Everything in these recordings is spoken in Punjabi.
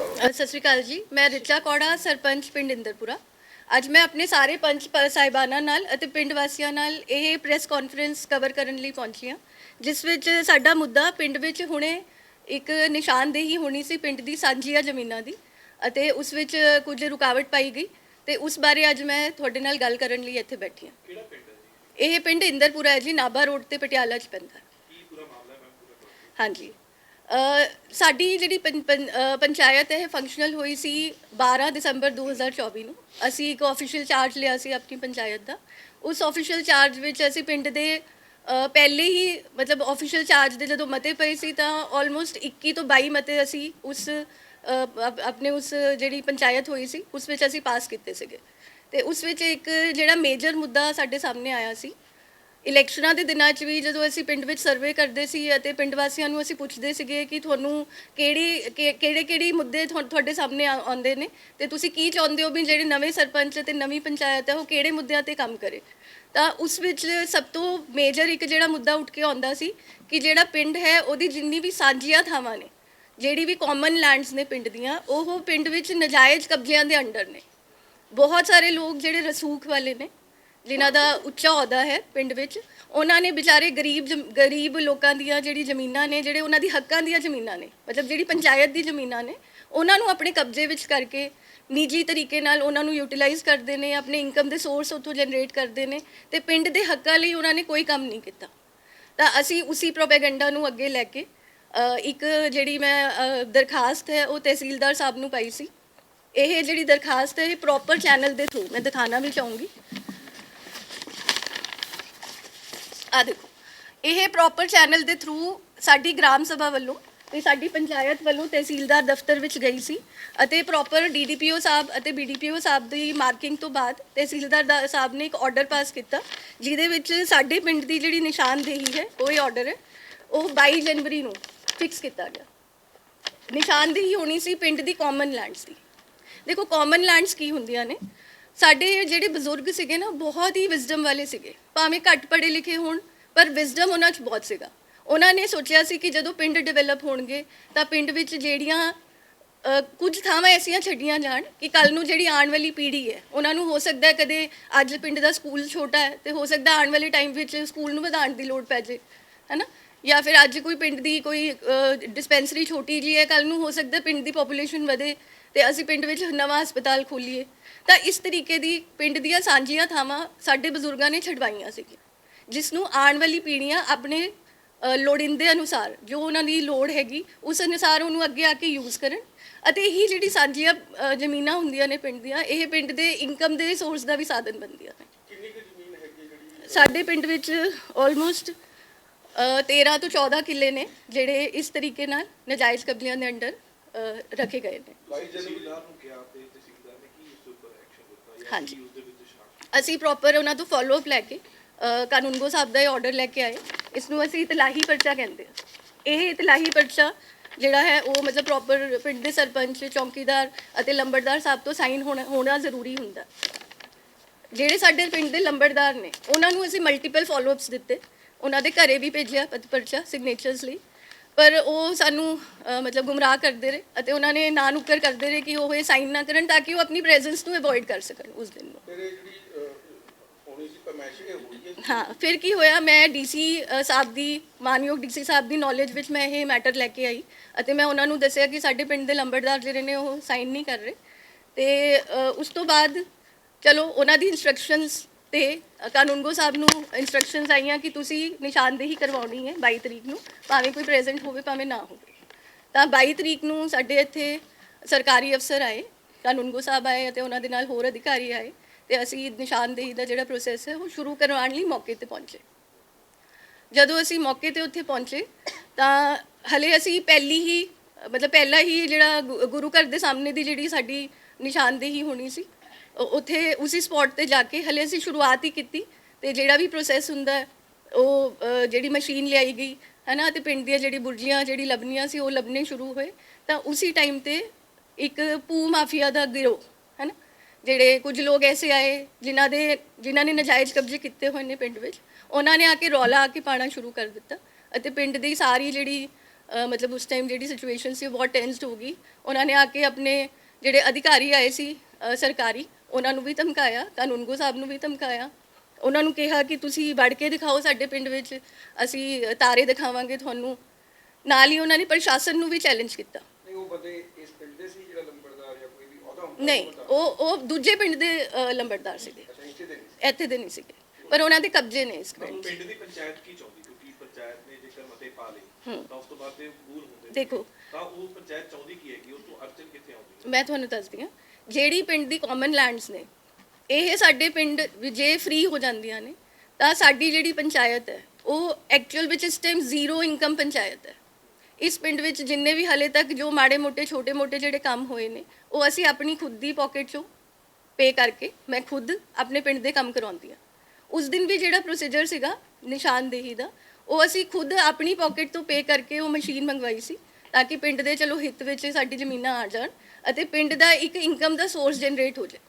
ਅ, ਸਤਿ ਸ਼੍ਰੀ ਅਕਾਲ ਜੀ। ਮੈਂ ਰਿਚਾ ਕੌੜਾ ਸਰਪੰਚ ਪਿੰਡ ਇੰਦਰਪੁਰਾ। ਅੱਜ ਮੈਂ ਆਪਣੇ ਸਾਰੇ ਪੰਚ ਪ- ਸਾਹਿਬਾਨਾਂ ਨਾਲ ਅਤੇ ਪਿੰਡ ਵਾਸੀਆਂ ਨਾਲ ਇਹ ਪ੍ਰੈਸ ਕਾਨਫਰੰਸ ਕਵਰ ਕਰਨ ਲਈ ਪਹੁੰਚੀ ਹਾਂ ਜਿਸ ਵਿੱਚ ਸਾਡਾ ਮੁੱਦਾ ਪਿੰਡ ਵਿੱਚ ਹੁਣੇ ਇੱਕ ਨਿਸ਼ਾਨਦੇਹੀ ਹੋਣੀ ਸੀ ਪਿੰਡ ਦੀ ਸਾਂਝੀਆਂ ਜ਼ਮੀਨਾਂ ਦੀ ਅਤੇ ਉਸ ਵਿੱਚ ਕੁਝ ਰੁਕਾਵਟ ਪਾਈ ਗਈ। ਤੇ ਉਸ ਬਾਰੇ ਅੱਜ ਮੈਂ ਤੁਹਾਡੇ ਨਾਲ ਗੱਲ ਕਰਨ ਲਈ ਇੱਥੇ ਬੈਠੀ ਹਾਂ। ਕਿਹੜਾ ਪਿੰਡ ਹੈ ਜੀ? ਇਹ ਪਿੰਡ ਇੰਦਰਪੁਰਾ ਹੈ ਜੀ ਨਾਭਾ ਰੋਡ ਤੇ ਪਟਿਆਲਾ ਚ ਪੈਂਦਾ। ਹੈ। ਕੀ ਪੂਰਾ ਮਾਮਲਾ ਹੈ ਮੈਂ ਪੂਰਾ ਦੱਸੋ। ਹਾਂਜੀ। ਸਾਡੀ ਜਿਹੜੀ ਪੰ- ਪੰ- ਅ, ਪੰਚਾਇਤ ਹੈ ਫੰਕਸ਼ਨਲ ਹੋਈ ਸੀ 12 ਦਸੰਬਰ 2024 ਨੂੰ। ਅਸੀਂ ਇੱਕ ਆਫੀਸ਼ੀਅਲ ਚਾਰਜ ਲਿਆ ਸੀ ਆਪਣੀ ਪੰਚਾਇਤ ਦਾ। ਉਸ ਆਫੀਸ਼ੀਅਲ ਚਾਰਜ ਵਿੱਚ ਅਸੀਂ ਪਿੰਡ ਦੇ ਅ, ਪਹਿਲੇ ਹੀ ਮਤਲਬ ਆਫੀਸ਼ੀਅਲ ਚਾਰਜ ਦੇ ਜਦੋਂ ਮਤੇ ਪਏ ਸੀ ਤਾਂ ਆਲਮੋਸਟ 21 ਤੋਂ 22 ਮਤੇ ਅਸੀਂ ਉਸ ਅ, ਅਪ- ਆਪਣੇ ਉਸ ਜਿਹੜੀ ਪੰਚਾਇਤ ਹੋਈ ਸੀ ਉਸ ਵਿੱਚ ਅਸੀਂ ਪਾਸ ਕੀਤੇ ਸੀਗੇ। ਤੇ ਉਸ ਵਿੱਚ ਇੱਕ ਜਿਹੜਾ ਮੇਜਰ ਮੁੱਦਾ ਸਾਡੇ ਸਾਹਮਣੇ ਆਇਆ ਸੀ ਇਲੈਕਸ਼ਨਾਂ ਦੇ ਦਿਨਾਂ 'ਚ ਵੀ ਜਦੋਂ ਅਸੀਂ ਪਿੰਡ ਵਿੱਚ ਸਰਵੇ ਕਰਦੇ ਸੀ ਅਤੇ ਪਿੰਡ ਵਾਸੀਆਂ ਨੂੰ ਅਸੀਂ ਪੁੱਛਦੇ ਸੀਗੇ ਕਿ ਤੁਹਾਨੂੰ ਕਿਹੜੀ ਕਿਹੜੇ ਕਿਹੜੇ ਮੁੱਦੇ ਤੁਹਾ- ਤੁਹਾਡੇ ਸਾਹਮਣੇ ਆ- ਆਉਂਦੇ ਨੇ, ਤੇ ਤੁਸੀਂ ਕੀ ਚਾਹੁੰਦੇ ਹੋ ਵੀ ਜਿਹੜੇ ਨਵੇਂ ਸਰਪੰਚ ਤੇ ਨਵੀਂ ਪੰਚਾਇਤ ਹੈ ਉਹ ਕਿਹੜੇ ਮੁੱਦਿਆਂ ਤੇ ਕੰਮ ਕਰੇ? ਤਾਂ ਉਸ ਵਿੱਚ ਸਭ ਤੋਂ ਮੇਜਰ ਇੱਕ ਜਿਹੜਾ ਮੁੱਦਾ ਉੱਠ ਕੇ ਆਉਂਦਾ ਸੀ ਕਿ ਜਿਹੜਾ ਪਿੰਡ ਹੈ, ਉਹਦੀ ਜਿੰਨੀ ਵੀ ਸਾਂਝੀਆਂ ਥਾਵਾਂ ਨੇ, ਜਿਹੜੀ ਵੀ ਕਾਮਨ ਲੈਂਡਸ ਨੇ ਪਿੰਡ ਦੀਆਂ, ਉਹ ਪਿੰਡ ਵਿੱਚ ਨਜਾਇਜ਼ ਕਬਜ਼ਿਆਂ ਦੇ ਅੰਡਰ ਨੇ। ਬਹੁਤ ਸਾਰੇ ਲੋਕ ਜਿਹੜੇ ਰਸੂਖ ਵਾਲੇ ਨੇ ਜਿਨ੍ਹਾਂ ਦਾ ਉੱਚਾ ਅਹੁਦਾ ਹੈ ਪਿੰਡ ਵਿੱਚ ਉਹਨਾਂ ਨੇ ਵਿਚਾਰੇ ਗਰੀਬ ਜਮ- ਗਰੀਬ ਲੋਕਾਂ ਦੀਆਂ ਜਿਹੜੀ ਜ਼ਮੀਨਾਂ ਨੇ ਜਿਹੜੇ ਉਹਨਾਂ ਦੀ ਹੱਕਾਂ ਦੀਆਂ ਜ਼ਮੀਨਾਂ ਨੇ ਮਤਲਬ ਜਿਹੜੀ ਪੰਚਾਇਤ ਦੀ ਜ਼ਮੀਨਾਂ ਨੇ ਉਹਨਾਂ ਨੂੰ ਆਪਣੇ ਕਬਜ਼ੇ ਵਿੱਚ ਕਰਕੇ ਨਿੱਜੀ ਤਰੀਕੇ ਨਾਲ ਉਹਨਾਂ ਨੂੰ ਯੂਟਿਲਾਈਜ਼ ਕਰਦੇ ਨੇ ਆਪਣੇ ਇਨਕਮ ਦੇ ਸੋਰਸ ਉੱਥੋਂ ਜਨਰੇਟ ਕਰਦੇ ਨੇ ਤੇ ਪਿੰਡ ਦੇ ਹੱਕਾਂ ਲਈ ਉਹਨਾਂ ਨੇ ਕੋਈ ਕੰਮ ਨਹੀਂ ਕੀਤਾ। ਤਾਂ ਅਸੀਂ ਉਸੇ ਪ੍ਰੋਪੇਗੈਂਡਾ ਨੂੰ ਅੱਗੇ ਲੈ ਕੇ ਅ, ਇੱਕ ਜਿਹੜੀ ਮੈਂ ਅ, ਦਰਖਾਸਤ ਹੈ ਉਹ ਤਹਿਸੀਲਦਾਰ ਸਾਹਿਬ ਨੂੰ ਪਾਈ ਸੀ। ਇਹ ਜਿਹੜੀ ਦਰਖਾਸਤ ਹੈ ਇਹ ਪ੍ਰੋਪਰ ਚੈਨਲ ਦੇ ਥਰੂ ਮੈਂ ਦਿਖਾਣਾ ਵੀ ਚਾਹੂੰਗੀ। ਆ ਦੇਖੋ। ਇਹ ਪ੍ਰੋਪਰ ਚੈਨਲ ਦੇ ਥਰੂ ਸਾਡੀ ਗ੍ਰਾਮ ਸਭਾ ਵੱਲੋਂ ਤੇ ਸਾਡੀ ਪੰਚਾਇਤ ਵੱਲੋਂ ਤਹਿਸੀਲਦਾਰ ਦਫ਼ਤਰ ਵਿੱਚ ਗਈ ਸੀ ਅਤੇ ਪ੍ਰੋਪਰ ਡੀਡੀਪੀਓ ਸਾਹਿਬ ਅਤੇ ਬੀਡੀਪੀਓ ਸਾਹਿਬ ਦੀ ਮਾਰਕਿੰਗ ਤੋਂ ਬਾਅਦ ਤਹਿਸੀਲਦਾਰ ਦਾ ਸਾਹਿਬ ਨੇ ਇੱਕ ਆਰਡਰ ਪਾਸ ਕੀਤਾ, ਜਿਹਦੇ ਵਿੱਚ ਸਾਡੇ ਪਿੰਡ ਦੀ ਜਿਹੜੀ ਨਿਸ਼ਾਨਦੇਹੀ ਹੈ, ਉਹ ਇਹ ਆਰਡਰ ਹੈ, ਉਹ 22 ਜਨਵਰੀ ਨੂੰ ਫਿਕਸ ਕੀਤਾ ਗਿਆ। ਨਿਸ਼ਾਨਦੇਹੀ ਹੋਣੀ ਸੀ ਪਿੰਡ ਦੀ ਕਾਮਨ ਲੈਂਡਸ ਦੀ। ਦੇਖੋ ਕਾਮਨ ਲੈਂਡਸ ਕੀ ਹੁੰਦੀਆਂ ਨੇ? ਸਾਡੇ ਜਿਹੜੇ ਬਜ਼ੁਰਗ ਸੀਗੇ ਨਾ, ਬਹੁਤ ਹੀ ਵਿਜ਼ਡਮ ਵਾਲੇ ਸੀਗੇ। ਭਾਵੇਂ ਘੱਟ ਪੜ੍ਹੇ ਲਿਖੇ ਹੋਣ, ਪਰ ਵਿਜ਼ਡਮ ਉਹਨਾਂ 'ਚ ਬਹੁਤ ਸੀਗਾ। ਉਹਨਾਂ ਨੇ ਸੋਚਿਆ ਸੀ ਕਿ ਜਦੋਂ ਪਿੰਡ ਡਿਵੈਲਪ ਹੋਣਗੇ, ਤਾਂ ਪਿੰਡ ਵਿੱਚ ਜਿਹੜੀਆਂ ਕੁਝ ਥਾਵਾਂ ਐਸੀਆਂ ਛੱਡੀਆਂ ਜਾਣ ਕਿ ਕੱਲ ਨੂੰ ਜਿਹੜੀ ਆਉਣ ਵਾਲੀ ਪੀੜ੍ਹੀ ਹੈ, ਉਹਨਾਂ ਨੂੰ ਹੋ ਸਕਦਾ ਹੈ ਕਦੇ ਅੱਜ ਪਿੰਡ ਦਾ ਸਕੂਲ ਛੋਟਾ ਹੈ ਤੇ ਹੋ ਸਕਦਾ ਆਉਣ ਵਾਲੇ ਟਾਈਮ ਵਿੱਚ ਸਕੂਲ ਨੂੰ ਵਧਾਉਣ ਦੀ ਲੋੜ ਪੈ ਜੇ, ਹੈਨਾ? ਜਾਂ ਫਿਰ ਅੱਜ ਕੋਈ ਪਿੰਡ ਦੀ ਕੋਈ ਡਿਸਪੈਂਸਰੀ ਛੋਟੀ ਜੀ ਹੈ ਕੱਲ ਨੂੰ ਹੋ ਸਕਦਾ ਪਿੰਡ ਦੀ ਪੋਪੂਲੇਸ਼ਨ ਵਧੇ ਤੇ ਅਸੀਂ ਪਿੰਡ ਵਿੱਚ ਨਵਾਂ ਹਸਪਤਾਲ ਖੋਲੀਏ। ਤਾਂ ਇਸ ਤਰੀਕੇ ਦੀ ਪਿੰਡ ਦੀਆਂ ਸਾਂਝੀਆਂ ਥਾਵਾਂ ਸਾਡੇ ਬਜ਼ੁਰਗਾਂ ਨੇ ਛਡਵਾਈਆਂ ਸੀਗੀਆਂ ਜਿਸ ਨੂੰ ਆਉਣ ਵਾਲੀ ਪੀੜ੍ਹੀਆਂ ਆਪਣੇ ਅ, ਲੋੜੀਂਦੇ ਅਨੁਸਾਰ ਜੋ ਉਹਨਾਂ ਦੀ ਲੋੜ ਹੈਗੀ ਉਸ ਅਨੁਸਾਰ ਉਹਨੂੰ ਅੱਗੇ ਆ ਕੇ ਯੂਜ਼ ਕਰਨ ਅਤੇ ਇਹੀ ਜਿਹੜੀ ਸਾਂਝੀਆਂ ਜ਼ਮੀਨਾਂ ਹੁੰਦੀਆਂ ਨੇ ਪਿੰਡ ਦੀਆਂ ਇਹ ਪਿੰਡ ਦੇ ਇਨਕਮ ਦੇ ਸੋਰਸ ਦਾ ਵੀ ਸਾਧਨ ਬਣਦੀਆਂ ਨੇ। ਸਾਡੇ ਪਿੰਡ ਵਿੱਚ ਆਲਮੋਸਟ 13 ਤੋਂ 14 ਕਿੱਲੇ ਨੇ ਜਿਹੜੇ ਇਸ ਤਰੀਕੇ ਨਾਲ ਨਜਾਇਜ਼ ਕਬਜ਼ਿਆਂ ਦੇ ਅੰਡਰ ਅ, ਰੱਖੇ ਗਏ ਨੇ। 22 ਜਨਵਰੀ ਨੂੰ ਕਿਹਾ ਤੇ ਤਹਿਸੀਲਦਾਰ ਨੇ ਕੀ ਉਸ ਉੱਪਰ ਐਕਸ਼ਨ ਦਿੱਤਾ ਜਾਂ ਹਾਂਜੀ। ਕੀ ਉਸ ਦੇ ਵਿੱਚ ਸ਼ਾਮਲ ਅਸੀਂ ਪ੍ਰੋਪਰ ਉਹਨਾਂ ਤੋਂ ਫਾਲੋ ਅਪ ਲੈ ਕੇ ਅ, ਕਾਨੂੰਗੋ ਸਾਹਿਬ ਦਾ ਇਹ ਆਰਡਰ ਲੈ ਕੇ ਆਏ। ਇਸ ਨੂੰ ਅਸੀਂ ਇਤਲਾਹੀ ਪਰਚਾ ਕਹਿੰਦੇ ਆ ਇਹ ਇਤਲਾਹੀ ਪਰਚਾ ਜਿਹੜਾ ਹੈ ਉਹ ਮਤਲਬ ਪ੍ਰੋਪਰ ਪਿੰਡ ਦੇ ਸਰਪੰਚ ਚੌਕੀਦਾਰ ਅਤੇ ਲੰਬੜਦਾਰ ਸਾਹਿਬ ਤੋਂ ਸਾਈਨ ਹੋਣਾ ਹੋਣਾ ਜ਼ਰੂਰੀ ਹੁੰਦਾ। ਜਿਹੜੇ ਸਾਡੇ ਪਿੰਡ ਦੇ ਲੰਬੜਦਾਰ ਨੇ ਉਹਨਾਂ ਨੂੰ ਅਸੀਂ ਮਲਟੀਪਲ ਫਾਲੋਅਪਸ ਦਿੱਤੇ। ਉਹਨਾਂ ਦੇ ਘਰੇ ਵੀ ਭੇਜਿਆ ਪਤ ਪਰਚਾ ਸਿਗਨੇਚਰਸ ਲਈ। ਪਰ ਉਹ ਸਾਨੂੰ ਅ, ਮਤਲਬ ਗੁੰਮਰਾਹ ਕਰਦੇ ਰਹੇ ਅਤੇ ਉਹਨਾਂ ਨੇ ਨਾ ਨੁੱਕਰ ਕਰਦੇ ਰਹੇ ਕਿ ਉਹ ਇਹ ਸਾਈਨ ਨਾ ਕਰਨ ਤਾਂ ਕਿ ਉਹ ਆਪਣੀ ਪ੍ਰੈਜ਼ੈਂਸ ਨੂੰ ਅਵੋਇਡ ਕਰ ਸਕਣ ਉਸ ਦਿਨ ਨੂੰ। ਫਿਰ ਇਹ ਜਿਹੜੀ ਅਹ, ਹੋਣੀ ਸੀ ਪਰਮੈਸ਼ ਇਹ ਹੋਈ ਹੈ ਹਾਂ ਫਿਰ ਕੀ ਹੋਇਆ ਮੈਂ ਡੀਸੀ ਸਾਹਿਬ ਦੀ ਮਾਨਯੋਗ ਡੀਸੀ ਸਾਹਿਬ ਦੀ ਨੌਲੇਜ ਵਿੱਚ ਮੈਂ ਇਹ ਮੈਟਰ ਲੈ ਕੇ ਆਈ ਅਤੇ ਮੈਂ ਉਹਨਾਂ ਨੂੰ ਦੱਸਿਆ ਕਿ ਸਾਡੇ ਪਿੰਡ ਦੇ ਲੰਬੜਦਾਰ ਜਿਹੜੇ ਨੇ ਉਹ ਸਾਈਨ ਨਹੀਂ ਕਰ ਰਹੇ। ਤੇ ਅ, ਉਸ ਤੋਂ ਬਾਅਦ ਚਲੋ ਉਹਨਾਂ ਦੀ ਇਨਸਟਰਕਸ਼ਨਸ ਤੇ ਅ, ਕਾਨੂੰਗੋ ਸਾਹਿਬ ਨੂੰ ਇਨਸਟਰਕਸ਼ਨਸ ਆਈਆਂ ਕਿ ਤੁਸੀਂ ਨਿਸ਼ਾਨਦੇਹੀ ਕਰਵਾਉਣੀ ਹੈ 22 ਤਰੀਕ ਨੂੰ ਭਾਵੇਂ ਕੋਈ ਪ੍ਰੈਜ਼ੈਂਟ ਹੋਵੇ ਭਾਵੇਂ ਨਾ ਹੋਵੇ। ਤਾਂ 22 ਤਰੀਕ ਨੂੰ ਸਾਡੇ ਇੱਥੇ ਸਰਕਾਰੀ ਅਫਸਰ ਆਏ ਕਾਨੂੰਗੋ ਸਾਹਿਬ ਆਏ ਅਤੇ ਉਹਨਾਂ ਦੇ ਨਾਲ ਹੋਰ ਅਧਿਕਾਰੀ ਆਏ ਤੇ ਅਸੀਂ ਨਿਸ਼ਾਨਦੇਹੀ ਦਾ ਜਿਹੜਾ ਪ੍ਰੋਸੈਸ ਹੈ ਉਹ ਸ਼ੁਰੂ ਕਰਵਾਉਣ ਲਈ ਮੌਕੇ ਤੇ ਪਹੁੰਚੇ। ਜਦੋਂ ਅਸੀਂ ਮੌਕੇ ਤੇ ਉੱਥੇ ਪਹੁੰਚੇ ਤਾਂ ਹਲੇ ਅਸੀਂ ਪਹਿਲੀ ਹੀ ਮਤਲਬ ਪਹਿਲਾ ਹੀ ਜਿਹੜਾ ਗੁ- ਗੁਰੂ ਘਰ ਦੇ ਸਾਹਮਣੇ ਦੀ ਜਿਹੜੀ ਸਾਡੀ ਨਿਸ਼ਾਨਦੇਹੀ ਹੋਣੀ ਸੀ ਉੱਥੇ ਉਸੇ ਸਪੌਟ ਤੇ ਜਾ ਕੇ ਹਲੇ ਅਸੀਂ ਸ਼ੁਰੂਆਤ ਹੀ ਕੀਤੀ ਤੇ ਜਿਹੜਾ ਵੀ ਪ੍ਰੋਸੈਸ ਹੁੰਦਾ ਉਹ ਜਿਹੜੀ ਮਸ਼ੀਨ ਲਿਆਈ ਗਈ ਹੈ ਨਾ ਤੇ ਪਿੰਡ ਦੀਆਂ ਜਿਹੜੀ ਬੁਰਜੀਆਂ, ਜਿਹੜੀ ਲੱਭਣੀਆਂ ਸੀ, ਉਹ ਲੱਭਣੇ ਸ਼ੁਰੂ ਹੋਏ, ਤਾਂ ਉਸੇ ਟਾਈਮ ਤੇ ਇੱਕ ਪੂ ਮਾਫੀਆ ਦਾ ਗਿਰੋਹ ਹੈ ਨਾ ਜਿਹੜੇ ਕੁਝ ਲੋਕ ਐਸੇ ਆਏ ਜਿਨ੍ਹਾਂ ਦੇ, ਜਿਨ੍ਹਾਂ ਨੇ ਨਜਾਇਜ਼ ਕਬਜ਼ੇ ਕੀਤੇ ਹੋਏ ਨੇ ਪਿੰਡ ਵਿੱਚ, ਉਹਨਾਂ ਨੇ ਆ ਕੇ ਰੌਲਾ ਆ ਕੇ ਪਾਣਾ ਸ਼ੁਰੂ ਕਰ ਦਿੱਤਾ ਅਤੇ ਪਿੰਡ ਦੀ ਸਾਰੀ ਜਿਹੜੀ ਮਤਲਬ ਉਸ ਟਾਈਮ ਜਿਹੜੀ ਸਿਚੁਏਸ਼ਨ ਸੀ, ਉਹ ਬਹੁਤ ਟੈਂਸਡ ਹੋ ਗਈ। ਉਹਨਾਂ ਨੇ ਆ ਕੇ ਆਪਣੇ ਜਿਹੜੇ ਅਧਿਕਾਰੀ ਆਏ ਸੀ ਸਰਕਾਰੀ ਉਹਨਾਂ ਨੂੰ ਵੀ ਧਮਕਾਇਆ ਕਾਨੂੰਗੋ ਸਾਹਿਬ ਨੂੰ ਵੀ ਧਮਕਾਇਆ ਉਹਨਾਂ ਨੂੰ ਕਿਹਾ ਕਿ ਤੁਸੀਂ ਵੜ ਕੇ ਦਿਖਾਓ ਸਾਡੇ ਪਿੰਡ ਵਿੱਚ ਅਸੀਂ ਤਾਰੇ ਦਿਖਾਵਾਂਗੇ ਤੁਹਾਨੂੰ ਨਾਲ ਹੀ ਉਹਨਾਂ ਨੇ ਪ੍ਰਸ਼ਾਸਨ ਨੂੰ ਵੀ ਚੈਲੰਜ ਕੀਤਾ ਨਹੀਂ ਉਹ ਬੰਦੇ ਇਸ ਪਿੰਡ ਦੇ ਸੀ ਜਿਹੜਾ ਲੰਬੜਦਾਰ ਜਾਂ ਕੋਈ ਵੀ ਉਹਦਾ ਹੁੰਦਾ ਨਹੀਂ ਬੰਦਾ? ਉਹ ਉਹ ਦੂਜੇ ਪਿੰਡ ਦੇ ਲੰਬੜਦਾਰ ਸੀਗੇ ਅੱਛਾ ਇੱਥੇ ਦੇ ਨਹੀਂ ਸੀ। ਇੱਥੇ ਦੇ ਨਹੀਂ ਸੀਗੇ ਪਰ ਉਹਨਾਂ ਦੇ ਕਬਜ਼ੇ ਨੇ ਇਸ ਪਿੰਡ ਦੀ ਪੰਚਾਇਤ ਕੀ ਚਾਹੁੰਦੀ ਕਿਉਂਕਿ ਪੰਚਾਇਤ ਨੇ ਜੇਕਰ ਮਤੇ ਪਾ ਲਏ ਹੂੰ। ਤਾਂ ਉਸ ਤੋਂ ਬਾਅਦ ਤੇ ਮੂਲ ਹੁੰਦੇ ਨੇ। ਦੇਖੋ। ਤਾਂ ਉਹ ਪੰਚਾਇਤ ਚਾਹੁੰਦੀ ਕੀ ਹੈਗੀ ਉਸ ਤੋਂ ਅੜਚਨ ਕਿੱਥੇ ਆਉਂਦੀ ਹੈ ਮੈਂ ਤੁਹਾਨੂੰ ਦੱਸਦੀ ਹਾਂ ਜਿਹੜੀ ਪਿੰਡ ਦੀ ਕਾਮਨ ਲੈਂਡਸ ਨੇ, ਇਹ ਸਾਡੇ ਪਿੰਡ ਜੇ ਫ੍ਰੀ ਹੋ ਜਾਂਦੀਆਂ ਨੇ, ਤਾਂ ਸਾਡੀ ਜਿਹੜੀ ਪੰਚਾਇਤ ਹੈ, ਉਹ ਐਕਚੁਅਲ ਵਿੱਚ ਇਸ ਟਾਈਮ ਜ਼ੀਰੋ ਇਨਕਮ ਪੰਚਾਇਤ ਹੈ। ਇਸ ਪਿੰਡ ਵਿੱਚ ਜਿੰਨੇ ਵੀ ਹਲੇ ਤੱਕ ਜੋ ਮਾੜੇ ਮੋਟੇ, ਛੋਟੇ ਮੋਟੇ ਜਿਹੜੇ ਕੰਮ ਹੋਏ ਨੇ, ਉਹ ਅਸੀਂ ਆਪਣੀ ਖੁਦ ਦੀ ਪਾਕਟ ਚੋਂ ਪੇ ਕਰਕੇ ਮੈਂ ਖੁਦ ਆਪਣੇ ਪਿੰਡ ਦੇ ਕੰਮ ਕਰਵਾਉਂਦੀ ਹਾਂ। ਉਸ ਦਿਨ ਵੀ ਜਿਹੜਾ ਪ੍ਰੋਸੀਜਰ ਸੀਗਾ, ਨਿਸ਼ਾਨਦੇਹੀ ਦਾ, ਉਹ ਅਸੀਂ ਖੁਦ ਆਪਣੀ ਪਾਕਟ ਤੋਂ ਪੇ ਕਰਕੇ ਉਹ ਮਸ਼ੀਨ ਮੰਗਵਾਈ ਸੀ, ਤਾਂ ਕਿ ਪਿੰਡ ਦੇ ਚਲੋ ਹਿੱਤ ਵਿੱਚ ਸਾਡੀ ਜ਼ਮੀਨਾਂ ਆ ਜਾਣ ਅਤੇ ਪਿੰਡ ਦਾ ਇੱਕ ਇਨਕਮ ਦਾ ਸੋਰਸ ਜਨਰੇਟ ਹੋ ਜਾਏ।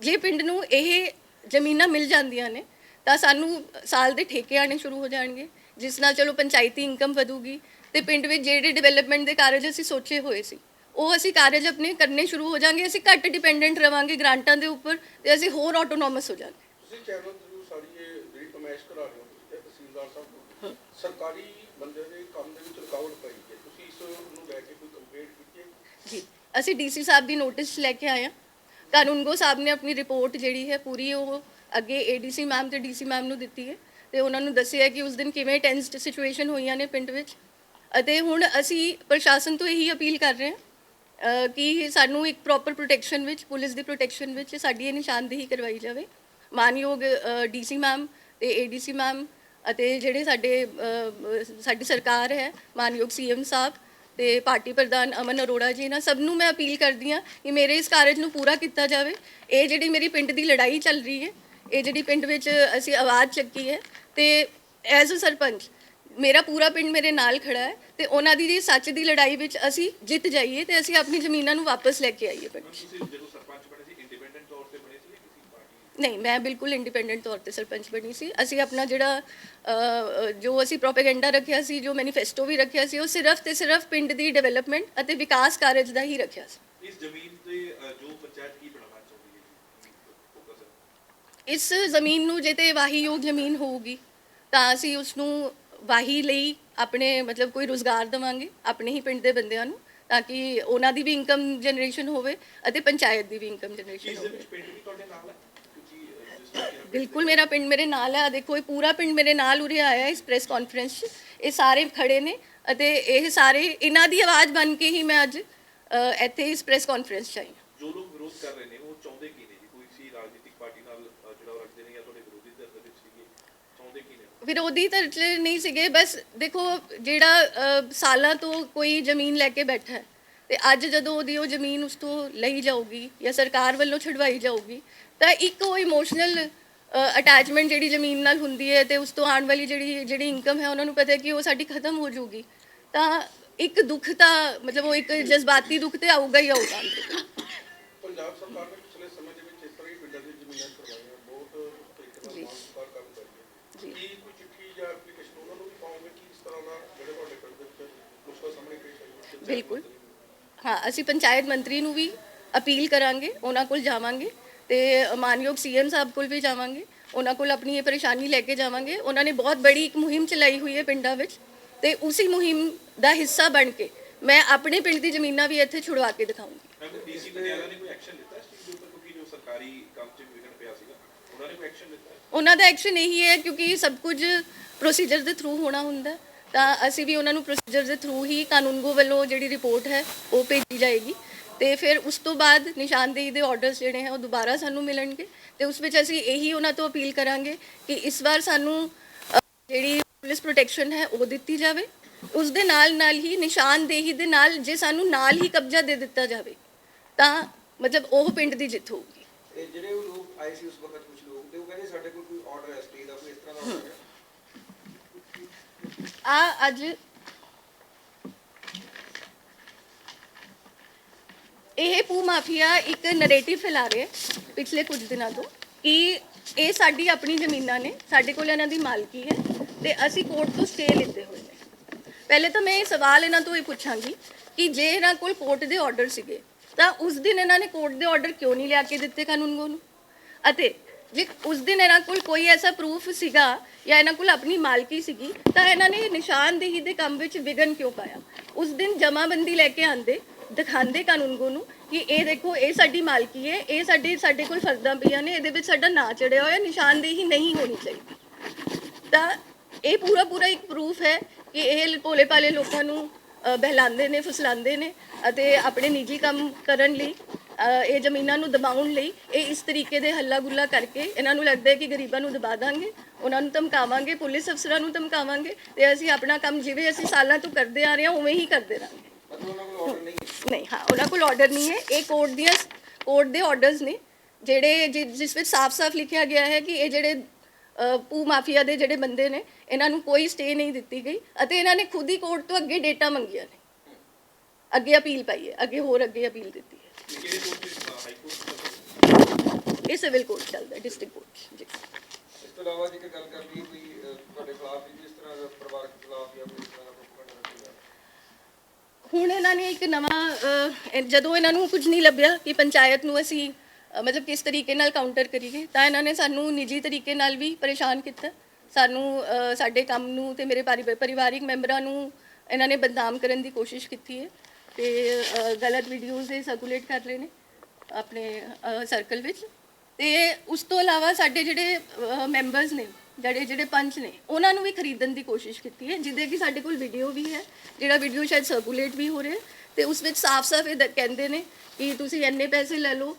ਜੇ ਪਿੰਡ ਨੂੰ ਇਹ ਜ਼ਮੀਨਾਂ ਮਿਲ ਜਾਂਦੀਆਂ ਨੇ ਤਾਂ ਸਾਨੂੰ ਸਾਲ ਦੇ ਠੇਕੇ ਆਣੇ ਸ਼ੁਰੂ ਹੋ ਜਾਣਗੇ ਜਿਸ ਨਾਲ ਚਲੋ ਪੰਚਾਇਤੀ ਇਨਕਮ ਵਧੂਗੀ ਤੇ ਪਿੰਡ ਵਿੱਚ ਜਿਹੜੇ ਡਿਵੈਲਪਮੈਂਟ ਦੇ ਕਾਰਜ ਅਸੀਂ ਸੋਚੇ ਹੋਏ ਸੀ ਉਹ ਅਸੀਂ ਕਾਰਜ ਆਪਣੇ ਕਰਨੇ ਸ਼ੁਰੂ ਹੋ ਜਾਣਗੇ ਅਸੀਂ ਘੱਟ ਡਿਪੈਂਡੈਂਟ ਰਵਾਂਗੇ ਗ੍ਰਾਂਟਾਂ ਦੇ ਉੱਪਰ ਤੇ ਅਸੀਂ ਹੋਰ ਆਟੋਨੋਮਸ ਹੋ ਜਾਵਾਂਗੇ। ਤੁਸੀਂ ਚੈਨਲ ਥਰੂ ਸਾਰੀ ਇਹ ਜਿਹੜੀ ਫਰਮਾਇਸ਼ ਕਰਾ ਰਹੇ ਹੋ ਤੁਸੀਂ ਤੇ ਤਹਿਸੀਲਦਾਰ ਸਾਹਿਬ ਕੋਲ ਸਰਕਾਰੀ ਬੰਦੇ ਦੇ ਕੰਮ ਦੇ ਵਿੱਚ ਰੁਕਾਵਟ ਪਈ ਹੈ ਤੁਸੀਂ ਇਸ ਨੂੰ ਲੈ ਕੇ ਕੋਈ ਕੰਪਲੇਂਟ ਕੀਤੀ ਹੈ ਜੀ ਅਸੀਂ ਡੀਸੀ ਸਾਹਿਬ ਦੀ ਨੋਟਿਸ ਲੈ ਕੇ ਆਏ ਹਾਂ। ਕਾਨੂੰਗੋ ਸਾਹਿਬ ਨੇ ਆਪਣੀ ਰਿਪੋਰਟ ਜਿਹੜੀ ਹੈ ਪੂਰੀ ਉਹ ਅੱਗੇ ਏਡੀਸੀ ਮੈਮ ਤੇ ਡੀਸੀ ਮੈਮ ਨੂੰ ਦਿੱਤੀ ਹੈ ਤੇ ਉਹਨਾਂ ਨੂੰ ਦੱਸਿਆ ਕਿ ਉਸ ਦਿਨ ਕਿਵੇਂ ਟੈਂਸ ਸਿਚੁਏਸ਼ਨ ਹੋਈਆਂ ਨੇ ਪਿੰਡ ਵਿੱਚ। ਅਤੇ ਹੁਣ ਅਸੀਂ ਪ੍ਰਸ਼ਾਸਨ ਤੋਂ ਇਹੀ ਅਪੀਲ ਕਰ ਰਹੇ ਹਾਂ ਕਿ ਸਾਨੂੰ ਇੱਕ ਪ੍ਰੋਪਰ ਪ੍ਰੋਟੈਕਸ਼ਨ ਵਿੱਚ, ਪੁਲਿਸ ਦੀ ਪ੍ਰੋਟੈਕਸ਼ਨ ਵਿੱਚ ਸਾਡੀ ਇਹ ਨਿਸ਼ਾਨਦੇਹੀ ਕਰਵਾਈ ਜਾਵੇ। ਮਾਨਯੋਗ ਡੀਸੀ ਮੈਮ ਤੇ ਏਡੀਸੀ ਮੈਮ ਅਤੇ ਜਿਹੜੇ ਸਾਡੇ ਸਾਡੀ ਸਰਕਾਰ ਹੈ, ਮਾਨਯੋਗ ਸੀਐਮ ਸਾਹਿਬ ਤੇ ਪਾਰਟੀ ਪ੍ਰਧਾਨ ਅਮਨ ਅਰੋੜਾ ਜੀ ਇਹਨਾਂ ਸਭ ਨੂੰ ਮੈਂ ਅਪੀਲ ਕਰਦੀ ਹਾਂ ਕਿ ਮੇਰੇ ਇਸ ਕਾਰਜ ਨੂੰ ਪੂਰਾ ਕੀਤਾ ਜਾਵੇ। ਇਹ ਜਿਹੜੀ ਮੇਰੀ ਪਿੰਡ ਦੀ ਲੜਾਈ ਚੱਲ ਰਹੀ ਹੈ, ਇਹ ਜਿਹੜੀ ਪਿੰਡ ਵਿੱਚ ਅਸੀਂ ਆਵਾਜ਼ ਚੱਕੀ ਹੈ ਤੇ ਐਜ਼ ਅ ਸਰਪੰਚ ਮੇਰਾ ਪੂਰਾ ਪਿੰਡ ਮੇਰੇ ਨਾਲ ਖੜਾ ਹੈ ਤੇ ਉਹਨਾਂ ਦੀ ਜੀ ਸੱਚ ਦੀ ਲੜਾਈ ਵਿੱਚ ਅਸੀਂ ਜਿੱਤ ਜਾਈਏ ਤੇ ਅਸੀਂ ਆਪਣੀ ਜ਼ਮੀਨਾਂ ਨੂੰ ਵਾਪਸ ਲੈ ਕੇ ਆਈਏ ਪਿੰਡ 'ਚ। ਤੁਸੀਂ ਜਦੋਂ ਸਰਪੰਚ ਬਣੇ ਸੀ ਇੰਡੀਪੈਂਡੈਂਟ ਤੌਰ ਤੇ ਬਣੇ ਸੀ ਜਾਂ ਕਿਸੇ ਪਾਰਟੀ ਨਹੀਂ ਮੈਂ ਬਿਲਕੁਲ ਇੰਡੀਪੈਂਡੈਂਟ ਤੌਰ ਤੇ ਸਰਪੰਚ ਬਣੀ ਸੀ। ਅਸੀਂ ਆਪਣਾ ਜਿਹੜਾ ਅ, ਜੋ ਅਸੀਂ ਪ੍ਰੋਪੇਗੈਂਡਾ ਰੱਖਿਆ ਸੀ ਜੋ ਮੈਨੀਫੈਸਟੋ ਵੀ ਰੱਖਿਆ ਸੀ ਉਹ ਸਿਰਫ ਤੇ ਸਿਰਫ ਪਿੰਡ ਦੀ ਡਿਵੈਲਪਮੈਂਟ ਅਤੇ ਵਿਕਾਸ ਕਾਰਜ ਦਾ ਹੀ ਰੱਖਿਆ ਸੀ। ਇਸ ਜ਼ਮੀਨ ਤੇ ਅ, ਜੋ ਪੰਚਾਇਤ ਕੀ ਬਣਾਉਣਾ ਚਾਹੁੰਦੀ ਹੈ ਫੋਕਸ ਇਸ ਜ਼ਮੀਨ ਨੂੰ ਜੇ ਤੇ ਵਾਹੀਯੋਗ ਜ਼ਮੀਨ ਹੋਊਗੀ ਤਾਂ ਅਸੀਂ ਉਸ ਨੂੰ ਵਾਹੀ ਲਈ ਆਪਣੇ ਮਤਲਬ ਕੋਈ ਰੋਜ਼ਗਾਰ ਦੇਵਾਂਗੇ ਆਪਣੇ ਹੀ ਪਿੰਡ ਦੇ ਬੰਦਿਆਂ ਨੂੰ ਤਾਂ ਕਿ ਉਹਨਾਂ ਦੀ ਵੀ ਇਨਕਮ ਜਨਰੇਸ਼ਨ ਹੋਵੇ ਅਤੇ ਪੰਚਾਇਤ ਦੀ ਵੀ ਇਨਕਮ ਜਨਰੇਸ਼ਨ ਇਸ ਦੇ ਹੋਵੇ। ਵਿੱਚ ਪਿੰਡ ਵੀ ਤੁਹਾਡੇ ਨਾਲ ਹੈ ਕਿਉਂਕਿ ਅ, ਜਿਸ ਤਰੀਕੇ ਨਾਲ ਬਿਲਕੁਲ ਮੇਰਾ ਪਿੰਡ ਮੇਰੇ ਨਾਲ ਹੈ ਦੇਖੋ ਇਹ ਪੂਰਾ ਪਿੰਡ ਮੇਰੇ ਨਾਲ ਉਰੇ ਆਇਆ ਇਸ ਪ੍ਰੈਸ ਕਾਨਫਰੰਸ 'ਚ। ਇਹ ਸਾਰੇ ਖੜੇ ਨੇ ਅਤੇ ਇਹ ਸਾਰੇ ਇਹਨਾਂ ਦੀ ਆਵਾਜ਼ ਬਣ ਕੇ ਹੀ ਮੈਂ ਅੱਜ ਅ, ਇੱਥੇ ਇਸ ਪ੍ਰੈਸ ਕਾਨਫਰੰਸ 'ਚ ਆਈ ਹਾਂ। ਜੋ ਲੋਕ ਵਿਰੋਧ ਕਰ ਰਹੇ ਨੇ ਉਹ ਚਾਹੁੰਦੇ ਕੀ ਨੇ ਜੀ? ਕੋਈ ਸੀ ਰਾਜਨੀਤਿਕ ਪਾਰਟੀ ਨਾਲ ਅ, ਜੁੜਾਵ ਰੱਖਦੇ ਨੇ ਜਾਂ ਤੁਹਾਡੇ ਵਿਰੋਧੀ ਧਿਰ ਦੇ ਵਿੱਚ ਸੀਗੇ? ਚਾਹੁੰਦੇ ਕੀ ਨੇ? ਵਿਰੋਧੀ ਧਿਰ 'ਚ ਨਹੀਂ ਸੀਗੇ ਬਸ ਦੇਖੋ ਜਿਹੜਾ ਅ, ਸਾਲਾਂ ਤੋਂ ਕੋਈ ਜ਼ਮੀਨ ਲੈ ਕੇ ਬੈਠਾ ਹੈ ਤੇ ਅੱਜ ਜਦੋਂ ਉਹਦੀ ਉਹ ਜ਼ਮੀਨ ਉਸ ਤੋਂ ਲਈ ਜਾਊਗੀ ਜਾਂ ਸਰਕਾਰ ਵੱਲੋਂ ਛੁਡਵਾਈ ਜਾਊਗੀ ਤਾਂ ਇੱਕ ਉਹ ਇਮੋਸ਼ਨਲ ਅਟੈਚਮੈਂਟ ਜਿਹੜੀ ਜ਼ਮੀਨ ਨਾਲ ਹੁੰਦੀ ਹੈ ਤੇ ਉਸ ਤੋਂ ਆਉਣ ਵਾਲੀ ਜਿਹੜੀ ਜਿਹੜੀ ਇਨਕਮ ਹੈ ਉਹਨਾਂ ਨੂੰ ਪਤਾ ਹੈ ਕਿ ਉਹ ਸਾਡੀ ਖਤਮ ਹੋ ਜਾਊਗੀ। ਤਾਂ ਇੱਕ ਦੁੱਖ ਤਾਂ ਮਤਲਬ ਉਹ ਇੱਕ ਜਜ਼ਬਾਤੀ ਦੁੱਖ ਤੇ ਆਊਗਾ ਹੀ ਆਊਗਾ। ਪੰਜਾਬ ਸਰਕਾਰ ਨੇ ਪਿਛਲੇ ਸਮੇਂ ਦੇ ਵਿੱਚ ਇਸ ਤਰ੍ਹਾਂ ਹੀ ਪਿੰਡਾਂ ਦੀ ਜ਼ਮੀਨਾਂ ਕਰਵਾਈਆਂ ਬਹੁਤ ਤਰੀਕੇ ਨਾਲ ਜੀ। ਮਾਨ ਸਰਕਾਰ ਕੰਮ ਕਰ ਰਹੀ ਜੀ। ਹੈ ਕੀ ਕੋਈ ਚਿੱਠੀ ਜਾਂ ਐਪਲੀਕੇਸ਼ਨ ਉਹਨਾਂ ਨੂੰ ਵੀ ਪਾਉਂਗੇ ਕਿ ਇਸ ਤਰ੍ਹਾਂ ਦਾ ਜਿਹੜੇ ਤੁਹਾਡੇ ਪਿੰਡ ਦੇ ਵਿੱਚ ਮੁਸ਼ਕਲ ਸਾਹਮਣੇ ਪੇਸ਼ ਆਈ ਹੈ ਬਿਲਕੁਲ। ਹਾਂ ਅਸੀਂ ਪੰਚਾਇਤ ਮੰਤਰੀ ਨੂੰ ਵੀ ਅਪੀਲ ਕਰਾਂਗੇ ਉਹਨਾਂ ਕੋਲ ਜਾਵਾਂਗੇ ਤੇ ਮਾਨਯੋਗ ਸੀਐਮ ਸਾਹਿਬ ਕੋਲ ਵੀ ਜਾਵਾਂਗੇ ਉਹਨਾਂ ਕੋਲ ਆਪਣੀ ਇਹ ਪਰੇਸ਼ਾਨੀ ਲੈ ਕੇ ਜਾਵਾਂਗੇ। ਉਹਨਾਂ ਨੇ ਬਹੁਤ ਬੜੀ ਇੱਕ ਮੁਹਿੰਮ ਚਲਾਈ ਹੋਈ ਹੈ ਪਿੰਡਾਂ ਵਿੱਚ ਤੇ ਉਸੇ ਮੁਹਿੰਮ ਦਾ ਹਿੱਸਾ ਬਣ ਕੇ ਮੈਂ ਆਪਣੇ ਪਿੰਡ ਦੀ ਜ਼ਮੀਨਾਂ ਵੀ ਇੱਥੇ ਛੁਡਵਾ ਕੇ ਦਿਖਾਉਂਗੀ। ਮੈਂ ਡੀਸੀ ਪਟਿਆਲਾ ਨੇ ਕੋਈ ਐਕਸ਼ਨ ਲਿੱਤਾ? ਇਸ ਚੀਜ਼ ਦੇ ਉੱਪਰ ਕਿਉਂਕਿ ਜੋ ਸਰਕਾਰੀ ਕੰਮ 'ਚ ਵਿਘਨ ਪਿਆ ਸੀਗਾ ਉਹਨਾਂ ਨੇ ਕੋਈ ਐਕਸ਼ਨ ਲਿੱਤਾ? ਹੈ? ਉਹਨਾਂ ਦਾ ਐਕਸ਼ਨ ਇਹੀ ਹੈ ਕਿਉਂਕਿ ਸਭ ਕੁਝ ਪ੍ਰੋਸੀਜਰ ਦੇ ਥਰੂ ਹੋਣਾ ਹੁੰਦਾ। ਹੈ, ਤਾਂ ਅਸੀਂ ਵੀ ਉਹਨਾਂ ਨੂੰ ਪ੍ਰੋਸੀਜਰ ਦੇ ਥਰੂ ਹੀ ਕਾਨੂੰਗੋ ਵੱਲੋਂ ਜਿਹੜੀ ਰਿਪੋਰਟ ਹੈ, ਉਹ ਭੇਜੀ ਜਾਏਗੀ। ਤੇ ਫਿਰ ਉਸ ਤੋਂ ਬਾਅਦ ਨਿਸ਼ਾਨਦੇਹੀ ਦੇ ਆਰਡਰਸ ਜਿਹੜੇ ਹੈ, ਉਹ ਦੁਬਾਰਾ ਸਾਨੂੰ ਮਿਲਣਗੇ ਤੇ ਉਸ ਵਿੱਚ ਅਸੀਂ ਇਹੀ ਉਹਨਾਂ ਤੋਂ ਅਪੀਲ ਕਰਾਂਗੇ ਕਿ ਇਸ ਵਾਰ ਸਾਨੂੰ ਜਿਹੜੀ ਪੁਲਿਸ ਪ੍ਰੋਟੈਕਸ਼ਨ ਹੈ, ਉਹ ਦਿੱਤੀ ਜਾਵੇ। ਉਸ ਦੇ ਨਾਲ ਨਾਲ ਹੀ ਨਿਸ਼ਾਨਦੇਹੀ ਦੇ ਨਾਲ ਜੇ ਸਾਨੂੰ ਨਾਲ ਹੀ ਕਬਜ਼ਾ ਦੇ ਦਿੱਤਾ ਜਾਵੇ, ਤਾਂ ਮਤਲਬ ਉਹ ਪਿੰਡ ਦੀ ਜਿੱਤ ਹੋਊਗੀ। ਜਿਹੜੇ ਉਹ ਲੋਕ ਆਏ ਸੀ ਉਸ ਵਕਤ ਕੁਝ ਲੋਕ, ਤੇ ਉਹ ਕਹਿੰਦੇ ਸਾਡੇ ਕੋਲ ਕੋਈ ਆਰਡਰ ਹੈ ਦਾ, ਕੋਈ ਇਸ ਤਰ੍ਹਾਂ ਦਾ ਆਰਡਰ ਆ, ਅੱਜ ਇਹ ਭੂ ਮਾਫੀਆ ਇੱਕ ਨਰੇਟਿਵ ਫੈਲਾ ਰਿਹਾ ਹੈ ਪਿਛਲੇ ਕੁਝ ਦਿਨਾਂ ਤੋਂ ਕਿ ਇਹ ਸਾਡੀ ਆਪਣੀ ਜ਼ਮੀਨਾਂ ਨੇ, ਸਾਡੇ ਕੋਲ ਇਹਨਾਂ ਦੀ ਮਾਲਕੀ ਹੈ ਤੇ ਅਸੀਂ ਕੋਰਟ ਤੋਂ ਸਟੇ ਲਿੱਤੇ ਹੋਏ ਨੇ। ਪਹਿਲੇ ਤਾਂ ਮੈਂ ਇਹ ਸਵਾਲ ਇਹਨਾਂ ਤੋਂ ਇਹ ਪੁੱਛਾਂਗੀ ਕਿ ਜੇ ਇਹਨਾਂ ਕੋਲ ਕੋਰਟ ਦੇ ਆਰਡਰ ਸੀਗੇ, ਤਾਂ ਉਸ ਦਿਨ ਇਹਨਾਂ ਨੇ ਕੋਰਟ ਦੇ ਆਰਡਰ ਕਿਉਂ ਨਹੀਂ ਲਿਆ ਕੇ ਦਿੱਤੇ ਕਾਨੂੰਗੋ ਨੂੰ ਅਤੇ ਜੇ ਉਸ ਦਿਨ ਇਹਨਾਂ ਕੋਲ ਕੋਈ ਐਸਾ ਪ੍ਰੂਫ ਸੀਗਾ ਜਾਂ ਇਹਨਾਂ ਕੋਲ ਆਪਣੀ ਮਾਲਕੀ ਸੀਗੀ, ਤਾਂ ਇਹਨਾਂ ਨੇ ਨਿਸ਼ਾਨਦੇਹੀ ਦੇ ਕੰਮ ਵਿੱਚ ਵਿਗਨ ਕਿਉਂ ਪਾਇਆ? ਉਸ ਦਿਨ ਜਮਾਬੰਦੀ ਲੈ ਕੇ ਆਂਦੇ ਦਿਖਾਉਂਦੇ ਕਾਨੂੰਗੋ ਨੂੰ ਕਿ ਇਹ ਦੇਖੋ, ਇਹ ਸਾਡੀ ਮਾਲਕੀ ਹੈ, ਇਹ ਸਾਡੇ ਸਾਡੇ ਕੋਲ ਫਰਦਾਂ ਪਈਆਂ ਨੇ, ਇਹਦੇ ਵਿੱਚ ਸਾਡਾ ਨਾਂ ਚੜਿਆ ਹੋਇਆ, ਨਿਸ਼ਾਨਦੇਹੀ ਨਹੀਂ ਹੋਣੀ ਚਾਹੀਦੀ। ਤਾਂ ਇਹ ਪੂਰਾ ਪੂਰਾ ਇੱਕ ਪ੍ਰੂਫ ਹੈ ਕਿ ਇਹ ਭੋਲੇ ਭਾਲੇ ਲੋਕਾਂ ਨੂੰ ਬਹਿਲਾਉਂਦੇ ਨੇ, ਫਸਲਾਉਂਦੇ ਨੇ ਅਤੇ ਆਪਣੇ ਨਿੱਜੀ ਕੰਮ ਕਰਨ ਲਈ ਇਹ ਜ਼ਮੀਨਾਂ ਨੂੰ ਦਬਾਉਣ ਲਈ ਇਹ ਇਸ ਤਰੀਕੇ ਦੇ ਹੱਲਾ ਗੁੱਲਾ ਕਰਕੇ ਇਹਨਾਂ ਨੂੰ ਲੱਗਦਾ ਹੈ ਕਿ ਗਰੀਬਾਂ ਨੂੰ ਦਬਾ ਦਾਂਗੇ ਉਹਨਾਂ ਨੂੰ ਧਮਕਾਵਾਂਗੇ ਪੁਲਿਸ ਅਫਸਰਾਂ ਨੂੰ ਧਮਕਾਵਾਂਗੇ ਤੇ ਅਸੀਂ ਆਪਣਾ ਕੰਮ ਜਿਵੇਂ ਅਸੀਂ ਸਾਲਾਂ ਤੋਂ ਕਰਦੇ ਆ ਰਹੇ ਹਾਂ ਉਵੇਂ ਹੀ ਕਰਦੇ ਰਹਾਂਗੇ। ਨਹੀਂ ਹਾਂ ਉਹਨਾਂ ਕੋਲ ਆਰਡਰ ਨਹੀਂ ਹੈ। ਇਹ ਕੋਰਟ ਦੀਆਂ ਕੋਰਟ ਦੇ ਆਰਡਰਸ ਨੇ ਜਿਹੜੇ ਜਿ- ਜਿਸ ਵਿੱਚ ਸਾਫ਼-ਸਾਫ਼ ਲਿਖਿਆ ਗਿਆ ਹੈ ਕਿ ਇਹ ਜਿਹੜੇ ਅ, ਪੂ ਮਾਫੀਆ ਦੇ ਜਿਹੜੇ ਬੰਦੇ ਨੇ ਇਹਨਾਂ ਨੂੰ ਕੋਈ ਸਟੇ ਨਹੀਂ ਦਿੱਤੀ ਗਈ ਅਤੇ ਇਹਨਾਂ ਨੇ ਖੁਦ ਹੀ ਕੋਰਟ ਤੋਂ ਅੱਗੇ ਡੇਟਾ ਮੰਗਿਆ ਨੇ। ਅੱਗੇ ਅਪੀਲ ਪਾਈ ਹੈ ਅੱਗੇ ਹੋਰ ਅੱਗੇ ਅਪੀਲ ਦਿੱਤੀ। ਕਿਹੜੇ ਕੋਰਟ ਚ ਹਾਈ ਕੋਰਟ ਇਹ ਸਿਵਲ ਕੋਰਟ ਚੱਲਦਾ ਡਿਸਟ੍ਰਿਕਟ ਕੋਰਟ ਜੀ। ਇਸ ਤੋਂ ਇਲਾਵਾ ਜੇਕਰ ਗੱਲ ਕਰ ਲਈਏ ਕੋਈ ਤੁਹਾਡੇ ਖਿਲਾਫ ਵੀ ਜਿਸ ਤਰ੍ਹਾਂ ਦਾ ਪਰਿਵਾਰਕ ਖਿਲਾਫ ਜਾਂ ਕੋਈ ਇਸ ਤਰ੍ਹਾਂ ਦਾ ਹੁਣ ਇਹਨਾਂ ਨੇ ਇੱਕ ਨਵਾਂ ਜਦੋਂ ਇਹਨਾਂ ਨੂੰ ਕੁਝ ਨਹੀਂ ਲੱਭਿਆ ਕਿ ਪੰਚਾਇਤ ਨੂੰ ਅਸੀਂ ਮਤਲਬ ਕਿਸ ਤਰੀਕੇ ਨਾਲ ਕਾਊਂਟਰ ਕਰੀਏ ਤਾਂ ਇਹਨਾਂ ਨੇ ਸਾਨੂੰ ਨਿੱਜੀ ਤਰੀਕੇ ਨਾਲ ਵੀ ਪਰੇਸ਼ਾਨ ਕੀਤਾ। ਸਾਨੂੰ ਸਾਡੇ ਕੰਮ ਨੂੰ ਤੇ ਮੇਰੇ ਪਰਿ- ਪਰਿਵਾਰਿਕ ਮੈਂਬਰਾਂ ਨੂੰ ਇਹਨਾਂ ਨੇ ਬਦਨਾਮ ਕਰਨ ਦੀ ਕੋਸ਼ਿਸ਼ ਕੀਤੀ ਹੈ। ਤੇ ਗਲਤ ਵੀਡੀਓਜ਼ ਇਹ ਸਰਕੂਲੇਟ ਕਰ ਰਹੇ ਨੇ ਆਪਣੇ ਸਰਕਲ ਵਿੱਚ। ਤੇ ਉਸ ਤੋਂ ਇਲਾਵਾ ਸਾਡੇ ਜਿਹੜੇ ਮੈਂਬਰਸ ਨੇ ਜਿਹੜੇ ਜਿਹੜੇ ਪੰਚ ਨੇ ਉਹਨਾਂ ਨੂੰ ਵੀ ਖਰੀਦਣ ਦੀ ਕੋਸ਼ਿਸ਼ ਕੀਤੀ ਹੈ ਜਿਹਦੇ ਕਿ ਸਾਡੇ ਕੋਲ ਵੀਡੀਓ ਵੀ ਹੈ ਜਿਹੜਾ ਵੀਡੀਓ ਸ਼ਾਇਦ ਸਰਕੂਲੇਟ ਵੀ ਹੋ ਰਿਹਾ ਤੇ ਉਸ ਵਿੱਚ ਸਾਫ਼-ਸਾਫ਼ ਇਹ ਦ- ਕਹਿੰਦੇ ਨੇ ਕਿ ਤੁਸੀਂ ਇੰਨੇ ਪੈਸੇ ਲੈ ਲਓ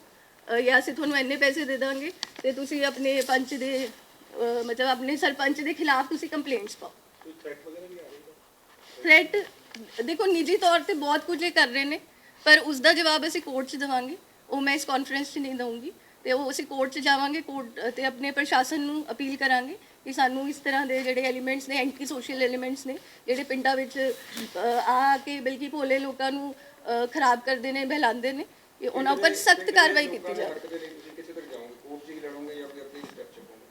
ਅ, ਜਾਂ ਅਸੀਂ ਤੁਹਾਨੂੰ ਇੰਨੇ ਪੈਸੇ ਦੇ ਦਾਂਗੇ ਤੇ ਤੁਸੀਂ ਆਪਣੇ ਪੰਚ ਦੇ ਅ, ਮਤਲਬ ਆਪਣੇ ਸਰਪੰਚ ਦੇ ਖਿਲਾਫ ਤੁਸੀਂ ਕੰਪਲੇਂਟਸ ਪਾਓ। ਕੋਈ ਥ੍ਰੈਟ ਦੇਖੋ ਨਿੱਜੀ ਤੌਰ ਤੇ ਬਹੁਤ ਕੁਝ ਇਹ ਕਰ ਰਹੇ ਨੇ ਪਰ ਉਸ ਦਾ ਜਵਾਬ ਅਸੀਂ ਕੋਰਟ 'ਚ ਦੇਵਾਂਗੇ। ਉਹ ਮੈਂ ਇਸ ਕਾਨਫਰੰਸ 'ਚ ਨਹੀਂ ਦਊਂਗੀ। ਤੇ ਉਹ ਅਸੀਂ ਕੋਰਟ 'ਚ ਜਾਵਾਂਗੇ ਕੋਰਟ ਤੇ ਆਪਣੇ ਪ੍ਰਸ਼ਾਸਨ ਨੂੰ ਅਪੀਲ ਕਰਾਂਗੇ ਕਿ ਸਾਨੂੰ ਇਸ ਤਰ੍ਹਾਂ ਦੇ ਜਿਹੜੇ ਐਲੀਮੈਂਟਸ ਨੇ ਐਂਟੀ ਸੋਸ਼ਲ ਐਲੀਮੈਂਟਸ ਨੇ ਜਿਹੜੇ ਪਿੰਡਾਂ ਵਿੱਚ ਆ ਕੇ ਬਲਕਿ ਭੋਲੇ ਲੋਕਾਂ ਨੂੰ ਖਰਾਬ ਕਰਦੇ ਨੇ ਬਹਿਲਾਉਂਦੇ ਨੇ ਕਿ ਉਹਨਾਂ ਉੱਪਰ ਸਖਤ ਕਾਰਵਾਈ ਕੀਤੀ ਜਾਵੇ।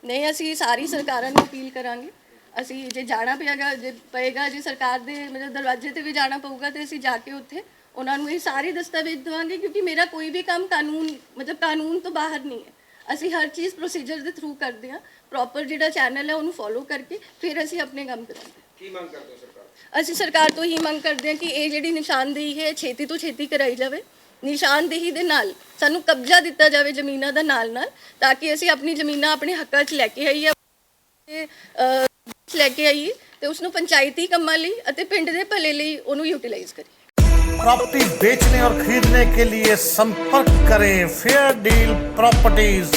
ਨਹੀਂ ਅਸੀਂ ਸਾਰੀ ਸਰਕਾਰਾਂ ਨੂੰ ਅਪੀਲ ਕਰਾਂਗੇ ਅਸੀਂ ਜੇ ਜਾਣਾ ਪਏਗਾ ਜੇ ਪਏਗਾ ਜੇ ਸਰਕਾਰ ਦੇ ਮਤਲਬ ਦਰਵਾਜ਼ੇ ਤੇ ਵੀ ਜਾਣਾ ਪਊਗਾ ਤੇ ਅਸੀਂ ਜਾ ਕੇ ਉੱਥੇ ਉਹਨਾਂ ਨੂੰ ਇਹ ਸਾਰੇ ਦਸਤਾਵੇਜ਼ ਦੇਵਾਂਗੇ ਕਿਉਂਕਿ ਮੇਰਾ ਕੋਈ ਵੀ ਕੰਮ ਕਾਨੂੰਨ ਮਤਲਬ ਕਾਨੂੰਨ ਤੋਂ ਬਾਹਰ ਨਹੀਂ ਹੈ। ਅਸੀਂ ਹਰ ਚੀਜ਼ ਪ੍ਰੋਸੀਜਰ ਦੇ ਥਰੂ ਕਰਦੇ ਹਾਂ ਪ੍ਰੋਪਰ ਜਿਹੜਾ ਚੈਨਲ ਹੈ ਉਹਨੂੰ ਫੋਲੋ ਕਰਕੇ ਫਿਰ ਅਸੀਂ ਆਪਣੇ ਕੰਮ ਕਰਾਂਗੇ। ਕੀ ਮੰਗ ਕਰਦੇ ਹੋ ਸਰਕਾਰ ਅਸੀਂ ਸਰਕਾਰ ਤੋਂ ਹੀ ਮੰਗ ਕਰਦੇ ਹਾਂ ਕਿ ਇਹ ਜਿਹੜੀ ਨਿਸ਼ਾਨਦੇਹੀ ਹੈ ਛੇਤੀ ਤੋਂ ਛੇਤੀ ਕਰਾਈ ਜਾਵੇ। ਨਿਸ਼ਾਨਦੇਹੀ ਦੇ ਨਾਲ ਸਾਨੂੰ ਕਬਜ਼ਾ ਦਿੱਤਾ ਜਾਵੇ ਜ਼ਮੀਨਾਂ ਦਾ ਨਾਲ ਨਾਲ ਤਾਂ ਕਿ ਅਸੀਂ ਆਪਣੀ ਜ਼ਮੀਨਾਂ ਆਪਣੇ ਹੱਕਾਂ 'ਚ ਲੈ ਕੇ ਆਈਏ ਲੈ ਕੇ ਆਈਏ ਤੇ ਉਸ ਨੂੰ ਪੰਚਾਇਤੀ ਕੰਮਾਂ ਲਈ ਅਤੇ ਪਿੰਡ ਦੇ ਭਲੇ ਲਈ ਉਹਨੂੰ ਯੂਟਿਲਾਈਜ਼ ਕਰੀਏ प्रॉपर्टी बेचने और खरीदने के लिए संपर्क करें फेयर डील प्रॉपर्टीज